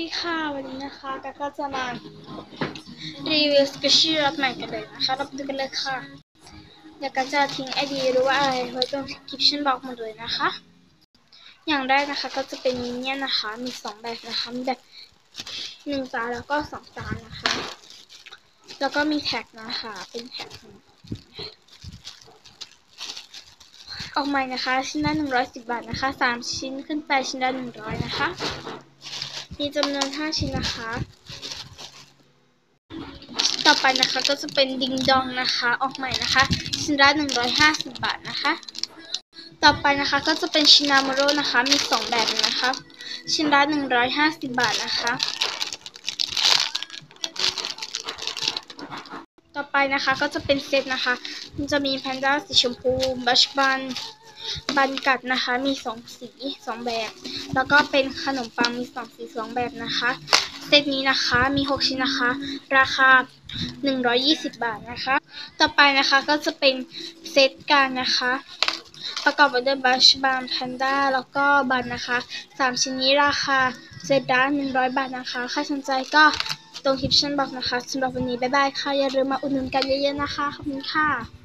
ดีค่ะวันนี้นะคะกาก็จะมารีวิวสกิชชี่รถใหม่กันเลยนะคะราไปดูกันเลยค่ะเดี๋ยวก็จะทิ้งไอดีหรือว่าอะไรไว้ตรงคลิปชั่นบอกหมดเลยนะคะ อย่างแรกนะคะก็จะเป็นมินเนี่ยนนะคะ มีสองแบบนะคะมีแบบหนึ่งตานแล้วก็สองตานะคะ แล้วก็มีแท็กนะคะเป็นแท็กออกใหม่นะคะ ชิ้นละหนึ่งร้อยสิบบาทนะคะสามชิ้นขึ้นไปชิ้นละหนึ่งร้อยนะคะ มีจำนวน 5 ชิ้นนะคะ ต่อไปนะคะก็จะเป็นดิงดองนะคะ ออกใหม่นะคะ ชิ้นละ150 บาทนะคะ ต่อไปนะคะก็จะเป็นชินามโรนะคะ มี 2 แบบนะคะ ชิ้นละ150 บาทนะคะ ต่อไปนะคะก็จะเป็นเซตนะคะ มันจะมีแพนด้าสีชมพู บัชบัน บันกัดนะคะมีสองสีสองแบบ แล้วก็เป็นขนมปังมีสองสีสองแบบนะคะเซตนี้นะคะมีหกชิ้นนะคะ ราคาหนึ่งร้อยี่สิบบาทนะคะ ต่อไปนะคะก็จะเป็นเซตกันนะคะ ประกอบไปด้วยบัชบันแพนด้าแล้วก็บันนะคะสามชิ้นนี้ราคาเซตละหนึ่งร้อยบาทนะคะ ใครสนใจก็ตรงคลิปชั่นบอกนะคะสำหรับวันนี้ บ๊ายบายค่ะ อย่าลืมมาอุดหนุนกันเยอะๆนะคะ ขอบคุณค่ะ